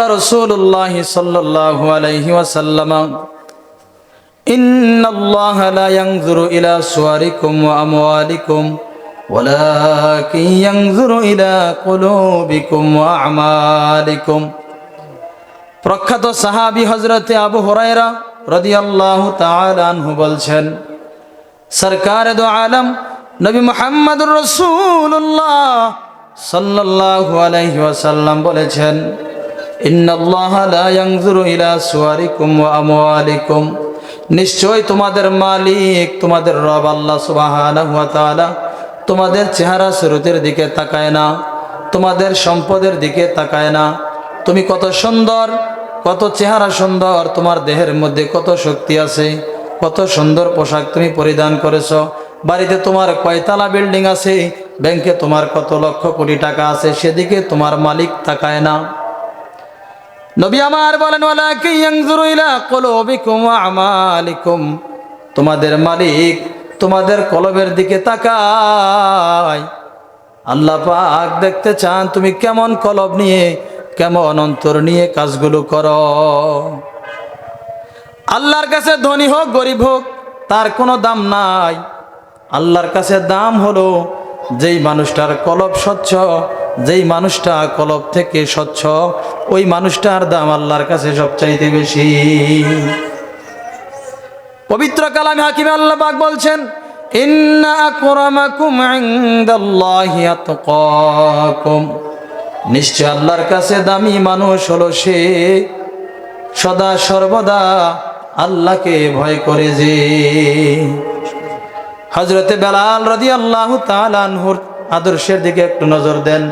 قال رسول الله صلى الله عليه وسلم إن الله لا ينظر إلى صوركم وأموالكم ولكن ينظر إلى قلوبكم وأعمالكم প্রখ্যাত সাহাবী হজরতে আবু হরাইরা রদিয়াল্লাহু তাআলা আনহু বলছেন সরকার দো আলম নবী মুহাম্মদুর রাসূলুল্লাহ সাল্লাল্লাহু আলাইহি ওয়াসাল্লাম বলেছেন নিশ্চয় তোমাদের মালিক, তোমাদের রব আল্লাহ তাআলা তোমাদের চেহারা সুরতের দিকে তাকায় না, তোমাদের সম্পদের দিকে তাকায় না। তুমি কত সুন্দর, কত চেহারা সুন্দর, তোমার দেহের মধ্যে কত শক্তি আছে, কত সুন্দর পোশাক তুমি পরিধান করেছ। বাড়িতে তোমার কয়তলা বিল্ডিং আছে, ব্যাংকে তোমার কত লক্ষ কোটি টাকা আছে, সেদিকে তোমার মালিক তাকায় না। নবী আমার বলেন তোমাদের মালিক তোমাদের কলবের দিকে তাকায়। আল্লাহ পাক দেখতে চান তুমি কেমন কলব নিয়ে, কেমন অন্তর নিয়ে কাজগুলো করো। আল্লাহর কাছে ধনী হোক, গরিব হোক, তার কোনো দাম নাই। আল্লাহর কাছে দাম হলো, যেই মানুষটার কলব স্বচ্ছ যেই মানুষটা কলব থেকে স্বচ্ছ, ওই মানুষটার দাম আল্লাহর কাছে সবচাইতে বেশি। পবিত্র কালামে হাকিম আল্লাহ পাক বলছেন নিশ্চয় আল্লাহর কাছে দামি মানুষ হলো সে, সদা সর্বদা আল্লাহকে ভয় করে যে। হজরতে বেলাল রদি আল্লাহ তালানহুর আদর্শের দিকে একটু নজর দেন।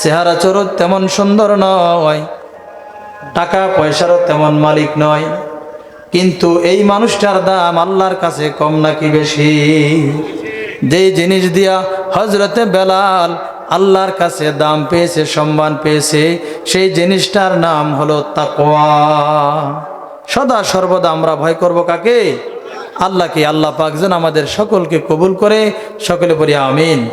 চেহারা চরত তেমন সুন্দর নয়, টাকা পয়সারও তেমন মালিক নয়। কিন্তু এই মানুষটার দাম আল্লাহর কাছে কম নাকি বেশি? যেই জিনিস দিয়া হজরতে বেলাল আল্লাহর কাছে দাম পেয়েছে, সম্মান পেয়েছে, সেই জিনিসটার নাম হলো তাকওয়া। সদা সর্বদা আমরা ভয় করব কাকে? আল্লাহকে আল্লাহ পাক যেন আমাদের সকলকে কবুল করে, সকলে পড়ি আমিন।